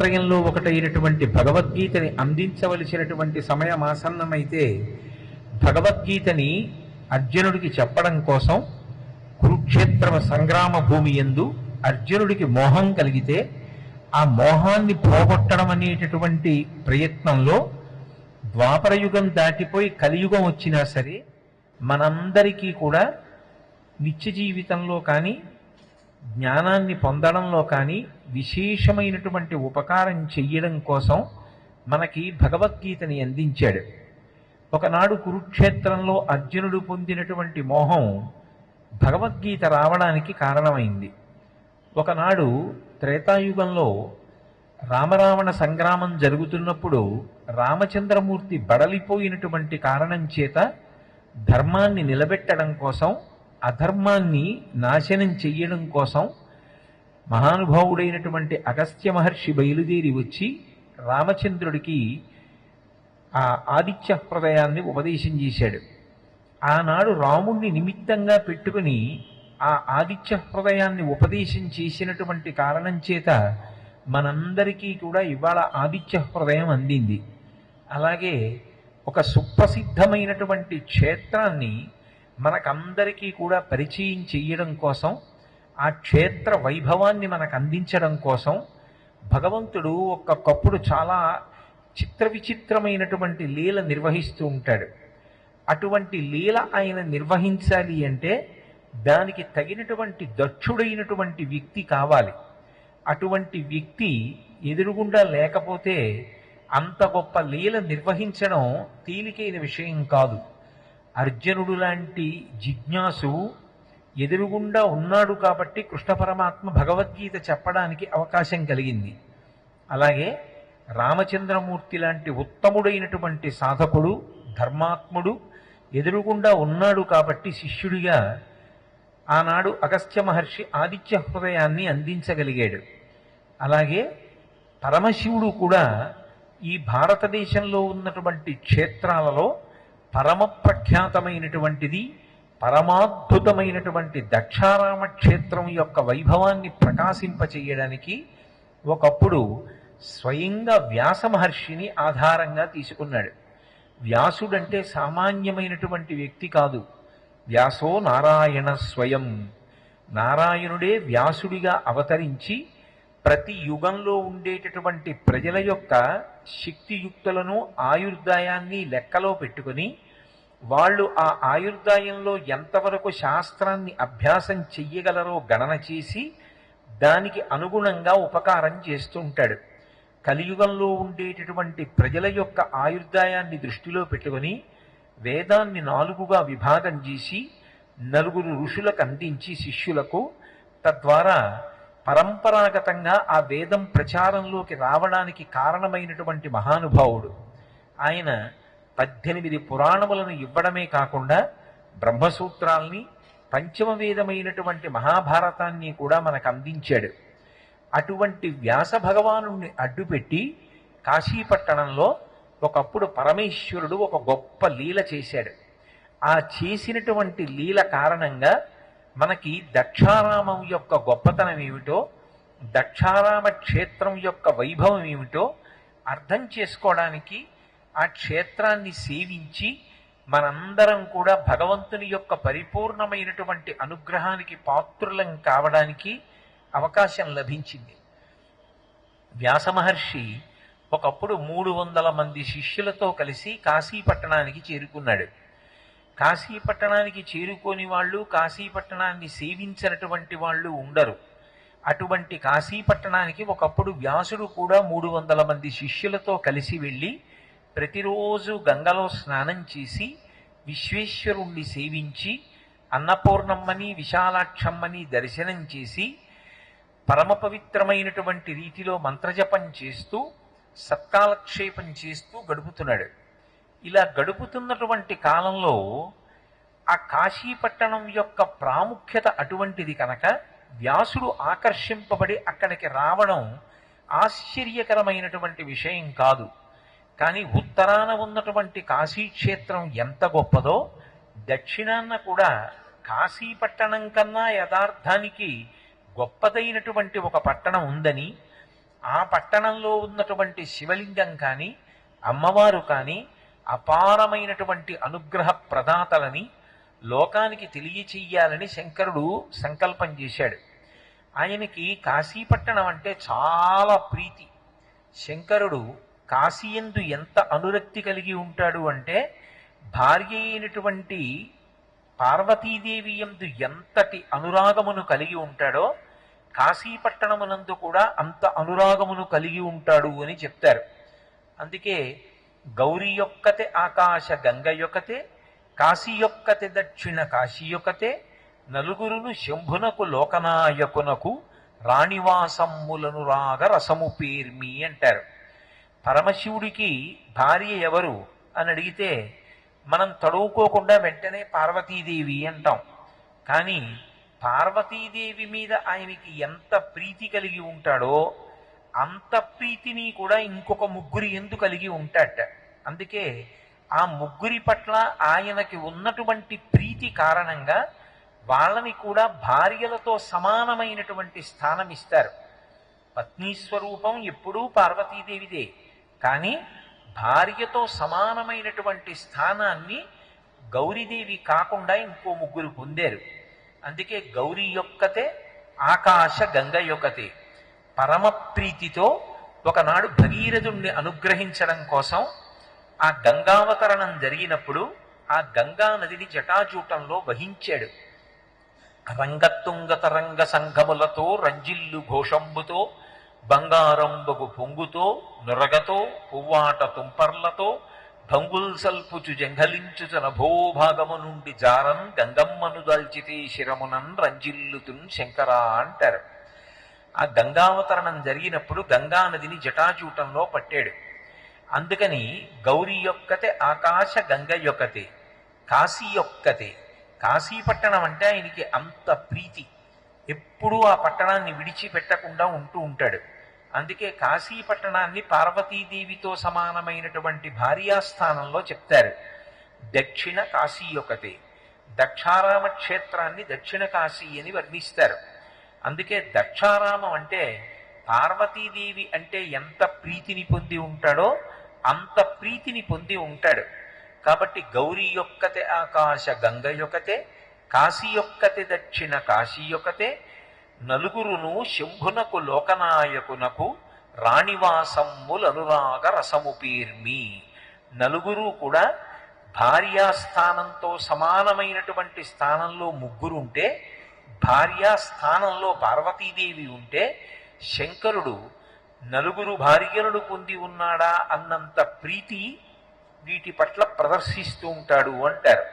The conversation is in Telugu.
మహాత్రయంలో ఒకటైనటువంటి భగవద్గీతని అందించవలసినటువంటి సమయం ఆసన్నమైతే భగవద్గీతని అర్జునుడికి చెప్పడం కోసం కురుక్షేత్ర సంగ్రామ భూమి ఎందు అర్జునుడికి మోహం కలిగితే ఆ మోహాన్ని పోగొట్టడం అనేటటువంటి ప్రయత్నంలో ద్వాపరయుగం దాటిపోయి కలియుగం వచ్చినా సరే మనందరికీ కూడా నిత్య జీవితంలో కానీ జ్ఞానాన్ని పొందడంలో కానీ విశేషమైనటువంటి ఉపకారం చెయ్యడం కోసం మనకి భగవద్గీతని అందించాడు. ఒకనాడు కురుక్షేత్రంలో అర్జునుడు పొందినటువంటి మోహం భగవద్గీత రావడానికి కారణమైంది. ఒకనాడు త్రేతాయుగంలో రామరావణ సంగ్రామం జరుగుతున్నప్పుడు రామచంద్రమూర్తి బడలిపోయినటువంటి కారణం చేత ధర్మాన్ని నిలబెట్టడం కోసం అధర్మాన్ని నాశనం చెయ్యడం కోసం మహానుభావుడైనటువంటి అగస్త్య మహర్షి బయలుదేరి వచ్చి రామచంద్రుడికి ఆ ఆదిత్య హృదయాన్ని ఉపదేశం చేశాడు. ఆనాడు రాముణ్ణి నిమిత్తంగా పెట్టుకుని ఆ ఆదిత్య హృదయాన్ని ఉపదేశం చేసినటువంటి కారణం చేత మనందరికీ కూడా ఇవాళ ఆదిత్య హృదయం అందింది. అలాగే ఒక సుప్రసిద్ధమైనటువంటి క్షేత్రాన్ని మనకందరికీ కూడా పరిచయం చెయ్యడం కోసం ఆ క్షేత్ర వైభవాన్ని మనకు అందించడం కోసం భగవంతుడు ఒక్కొక్కప్పుడు చాలా చిత్ర విచిత్రమైనటువంటి లీల నిర్వహిస్తూ ఉంటాడు. అటువంటి లీల ఆయన నిర్వహించాలి అంటే దానికి తగినటువంటి దక్షుడైనటువంటి వ్యక్తి కావాలి. అటువంటి వ్యక్తి ఎదురుగుండా లేకపోతే అంత గొప్ప లీల నిర్వహించడం తేలికైన విషయం కాదు. అర్జునుడు లాంటి జిజ్ఞాసు ఎదురుగుండా ఉన్నాడు కాబట్టి కృష్ణ పరమాత్మ భగవద్గీత చెప్పడానికి అవకాశం కలిగింది. అలాగే రామచంద్రమూర్తి లాంటి ఉత్తముడైనటువంటి సాధకుడు ధర్మాత్ముడు ఎదురుగుండా ఉన్నాడు కాబట్టి శిష్యుడిగా ఆనాడు అగస్త్య మహర్షి ఆదిత్య హృదయాన్ని అందించగలిగాడు. అలాగే పరమశివుడు కూడా ఈ భారతదేశంలో ఉన్నటువంటి క్షేత్రాలలో పరమ ప్రఖ్యాతమైనటువంటిది పరమాద్భుతమైనటువంటి దక్షారామ క్షేత్రం యొక్క వైభవాన్ని ప్రకాశింపచేయడానికి ఒకప్పుడు స్వయంగా వ్యాస మహర్షిని ఆధారంగా తీసుకున్నాడు. వ్యాసుడంటే సామాన్యమైనటువంటి వ్యక్తి కాదు. వ్యాసో నారాయణ స్వయం. నారాయణుడే వ్యాసుడిగా అవతరించి ప్రతి యుగంలో ఉండేటటువంటి ప్రజల యొక్క శక్తియుక్తులను ఆయుర్దాయాన్ని లెక్కలో పెట్టుకుని వాళ్ళు ఆ ఆయుర్దాయంలో ఎంతవరకు శాస్త్రాన్ని అభ్యాసం చెయ్యగలరో గణన చేసి దానికి అనుగుణంగా ఉపకారం చేస్తూ ఉంటాడు. కలియుగంలో ఉండేటటువంటి ప్రజల యొక్క ఆయుర్దాయాన్ని దృష్టిలో పెట్టుకొని వేదాన్ని నాలుగుగా విభాగం చేసి నలుగురు ఋషులకు అందించి శిష్యులకు తద్వారా పరంపరాగతంగా ఆ వేదం ప్రచారంలోకి రావడానికి కారణమైనటువంటి మహానుభావుడు. ఆయన పద్దెనిమిది పురాణములను ఇవ్వడమే కాకుండా బ్రహ్మసూత్రాల్ని పంచమ వేదమైనటువంటి మహాభారతాన్ని కూడా మనకు అందించాడు అటువంటి వ్యాస భగవాను అడ్డుపెట్టి కాశీపట్టణంలో ఒకప్పుడు పరమేశ్వరుడు ఒక గొప్ప లీల చేశాడు. ఆ చేసినటువంటి లీల కారణంగా మనకి దక్షారామం యొక్క గొప్పతనం ఏమిటో దక్షారామ క్షేత్రం యొక్క వైభవం ఏమిటో అర్థం చేసుకోవడానికి ఆ క్షేత్రాన్ని సేవించి మనందరం కూడా భగవంతుని యొక్క పరిపూర్ణమైనటువంటి అనుగ్రహానికి పాత్రులం కావడానికి అవకాశం లభించింది. వ్యాసమహర్షి ఒకప్పుడు మూడు వందల మంది శిష్యులతో కలిసి కాశీపట్టణానికి చేరుకున్నాడు. కాశీపట్టణానికి చేరుకోని వాళ్ళు కాశీపట్టణాన్ని సేవించినటువంటి వాళ్ళు ఉండరు. అటువంటి కాశీపట్టణానికి ఒకప్పుడు వ్యాసుడు కూడా మూడు వందల మంది శిష్యులతో కలిసి వెళ్ళి ప్రతిరోజు గంగలో స్నానం చేసి విశ్వేశ్వరుణ్ణి సేవించి అన్నపూర్ణమ్మని విశాలాక్షమ్మని దర్శనం చేసి పరమ పవిత్రమైనటువంటి రీతిలో మంత్రజపం చేస్తూ సత్కాలక్షేపం చేస్తూ గడుపుతున్నాడు. ఇలా గడుపుతున్నటువంటి కాలంలో ఆ కాశీపట్టణం యొక్క ప్రాముఖ్యత అటువంటిది కనుక వ్యాసుడు ఆకర్షింపబడి అక్కడికి రావడం ఆశ్చర్యకరమైనటువంటి విషయం కాదు. కానీ ఉత్తరాన ఉన్నటువంటి కాశీక్షేత్రం ఎంత గొప్పదో దక్షిణాన్న కూడా కాశీపట్టణం కన్నా యథార్థానికి గొప్పదైనటువంటి ఒక పట్టణం ఉందని ఆ పట్టణంలో ఉన్నటువంటి శివలింగం కానీ అమ్మవారు కానీ అపారమైనటువంటి అనుగ్రహ ప్రదాతలని లోకానికి తెలియచేయాలని శంకరుడు సంకల్పం చేశాడు. ఆయనకి కాశీపట్టణం అంటే చాలా ప్రీతి. శంకరుడు కాశీయందు ఎంత అనురక్తి కలిగి ఉంటాడు అంటే భార్య అయినటువంటి పార్వతీదేవి ఎందు ఎంతటి అనురాగమును కలిగి ఉంటాడో కాశీపట్టణమునందు కూడా అంత అనురాగమును కలిగి ఉంటాడు అని చెప్తారు. అందుకే గౌరీ యొక్కతే ఆకాశ గంగ యొక్కతే కాశీ యొక్కతే దక్షిణ కాశీ యొక్కతే నలుగురును శంభునకు లోకనాయకునకు రాణివాసమ్ములను రాగ రసము పేర్మి అంటారు. పరమశివుడికి భార్య ఎవరు అని అడిగితే మనం తడువుకోకుండా వెంటనే పార్వతీదేవి అంటాం. కానీ పార్వతీదేవి మీద ఆయనకి ఎంత ప్రీతి కలిగి ఉంటాడో అంత ప్రీతిని కూడా ఇంకొక ముగ్గురి ఎందు కలిగి ఉంటాడట. అందుకే ఆ ముగ్గురి పట్ల ఆయనకి ఉన్నటువంటి ప్రీతి కారణంగా వాళ్ళని కూడా భార్యలతో సమానమైనటువంటి స్థానం ఇస్తారు. పత్ని స్వరూపం ఎప్పుడూ పార్వతీదేవిదే. కానీ భార్యతో సమానమైనటువంటి స్థానాన్ని గౌరీదేవి కాకుండా ఇంకో ముగ్గురు పొందారు. అందుకే గౌరీ యొక్కతే ఆకాశ గంగ యొక్కతే. పరమ ప్రీతితో ఒకనాడు భగీరథుణ్ణి అనుగ్రహించడం కోసం ఆ గంగావతరణం జరిగినప్పుడు ఆ గంగా నదిని జటాజూటంలో వహించాడు. రంగతుంగ తరంగ సంఘములతో రంజిల్లు ఘోషంబుతో బంగారంబగు పొంగుతో నురగతో పువ్వాట తుంపర్లతో భంగుల్ సల్పుచు జంఘలించుచన భూభాగము నుండి జారం గంగమ్మను దాల్చితే శిరమునన్ రంజిల్లుతున్ శంకరా అంటారు. ఆ గంగావతరణం జరిగినప్పుడు గంగా నదిని జటాజూటంలో పట్టాడు. అందుకని గౌరీ యొక్కతే ఆకాశ గంగ యొక్కతే కాశీ యొక్కతే. కాశీపట్టణం అంటే ఆయనకి అంత ప్రీతి. ఎప్పుడూ ఆ పట్టణాన్ని విడిచిపెట్టకుండా ఉంటూ ఉంటాడు. అందుకే కాశీ పట్టణాన్ని పార్వతీదేవితో సమానమైనటువంటి భార్యాస్థానంలో చెప్తారు. దక్షిణ కాశీ యొక్కతే. దక్షారామ క్షేత్రాన్ని దక్షిణ కాశీ అని వర్ణిస్తారు. అందుకే దక్షారామం అంటే పార్వతీదేవి అంటే ఎంత ప్రీతిని పొంది ఉంటాడో అంత ప్రీతిని పొంది ఉంటాడు. కాబట్టి గౌరీ యొక్కతే ఆకాశ గంగ యొక్కతే కాశీ యొక్కతే దక్షిణ కాశీ యొక్కతే నలుగురును శంభునకు లోకనాయకునకు రాణివాసమ్ములనురాగ రసము పీర్మి. నలుగురు కూడా భార్యాస్థానంతో సమానమైనటువంటి స్థానంలో ముగ్గురు ఉంటే భార్యా స్థానంలో పార్వతీదేవి ఉంటే శంకరుడు నలుగురు భార్యలను పొంది ఉన్నాడా అన్నంత ప్రీతి వీటి పట్ల ప్రదర్శిస్తూ ఉంటాడు అంటారు.